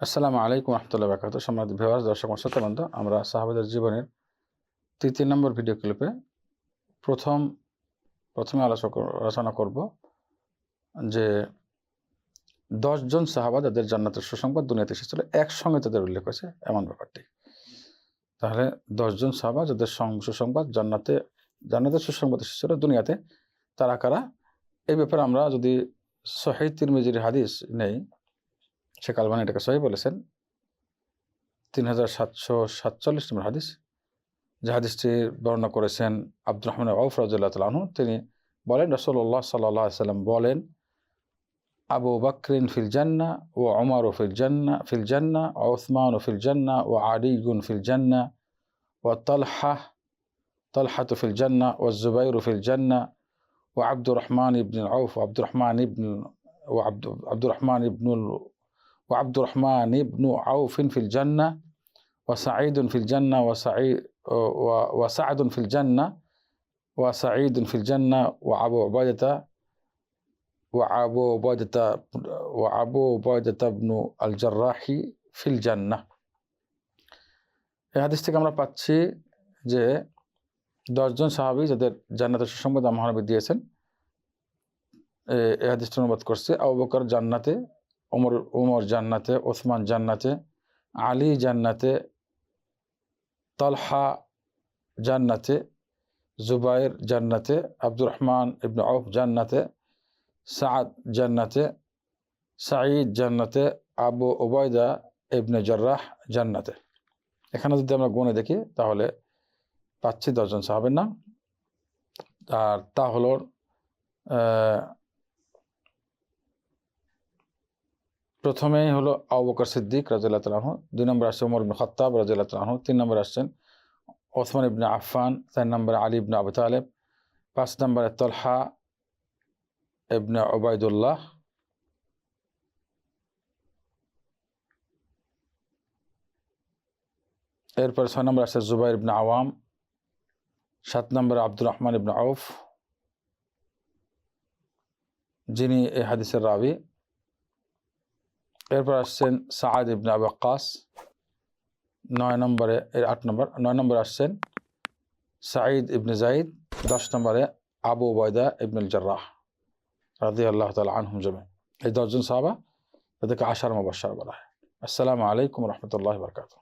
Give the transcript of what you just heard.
আসসালামু আলাইকুম রহমতুল্লাহ বাকাত সম্মানিত ভিওয়ার্স দর্শক শ্রোতাবন্ধ আমরা সাহাবাদের জীবনের তৃতীয় নম্বর ভিডিও ক্লিপে প্রথম, প্রথমে আলোচনা কর- আলোচনা করব যে দশজন সাহাবা যাদের জান্নাতের সুসংবাদ দুনিয়াতে এসেছিল, একসঙ্গে তাদের উল্লেখ হয়েছে এমন ব্যাপারটি। তাহলে দশজন সাহাবা যাদের সুসংবাদ জান্নাতে, জান্নাতের সুসংবাদ এসেছিল দুনিয়াতে, তারা কারা? এই ব্যাপারে আমরা যদি সহিদ তিরমিজির হাদিস নেই শেখ আলবানি এটাকে সহি বলেছেন তিন হাজার সাতশো সাতচল্লিশ নম্বর হাদিস যে হাদিসটি বর্ণনা করেছেন আব্দুর রহমান আউফ রাজুল্লাহ তালু তিনি বলেন রসল্লাহ সাল্লাহ সাল্লাম বলেন আবু বকরিন ফিল জান্না ও অমর ও ফিল জান্না ফিল জান্না ও ওসমান ও ফিল জান্না ও আলিগুন ফিল জান্না ও তলহা طلحة في الجنة والزبير في الجنة وعبد الرحمن بن عوف وعبد الرحمن بن وعبد عبد الرحمن بن ال- وعبد الرحمن بن عوف في الجنة وسعيد في الجنة وسعيد و- وسعد في الجنة وسعيد في الجنة وأبو عبيدة وأبو عبيدة وأبو عبيدة بن الجراح في الجنة এই হাদিস থেকে আমরা পাচ্ছি যে দশজন সাহাবী যাদের জান্নাতের সুসংবাদ মহানবী দিয়েছেন এ- এই হাদিসটা অনুবাদ করছে আবু বকর জান্নাতে ওমর ওমর জান্নাতে, ওসমান জান্নাতে, আলী জান্নাতে, তলহা জান্নাতে, জুবাইর জান্নাতে আব্দুর রহমান ইবনে আউফ জান্নাতে, সাদ জান্নাতে, সাঈদ জান্নাতে, আবু ওবায়দা ইবনে জর্রাহ জান্নাতে। এখানে যদি আমরা গুণে দেখি, তাহলে পাচ্ছি দশজন সাহাবের নাম। আর তা হলো আহ, প্রথমেই হলো আবু বকর সিদ্দিক রাজিল্লাহ তালাহ দুই নম্বর আসছে ওমর ইবনে খত্তাব রাজিল্লাহ তালাহ তিন নম্বর আসছেন ওসমান ইবনে আফফান চার নম্বর আলী ইবনে আবু তালেব পাঁচ নম্বরে তলহা ইবনে ওবায়দুল্লাহ এরপর ছয় নম্বর আসছে জুবাইর ইবনে আওয়াম সাত নম্বরে আব্দুর রহমান ইবনে আউফ যিনি এ হাদিসের রাবি। এরপর আসছেন সাআদ ইবনে আবু ওয়াক্কাস। নয় নম্বরে, এর আট নম্বর, নয় নম্বর আসছেন সাঈদ ইবনে জাইদ দশ নম্বরে আবু বয়দা ইবনুল জার্রাহ রাদি আল্লাহ তালা আনহুম জমে এই দশজন সাহাবা তাদেরকে আশার মুবাসার বলা হয়। আসসালামু আলাইকুম রহমতুল্লাহ বরকাত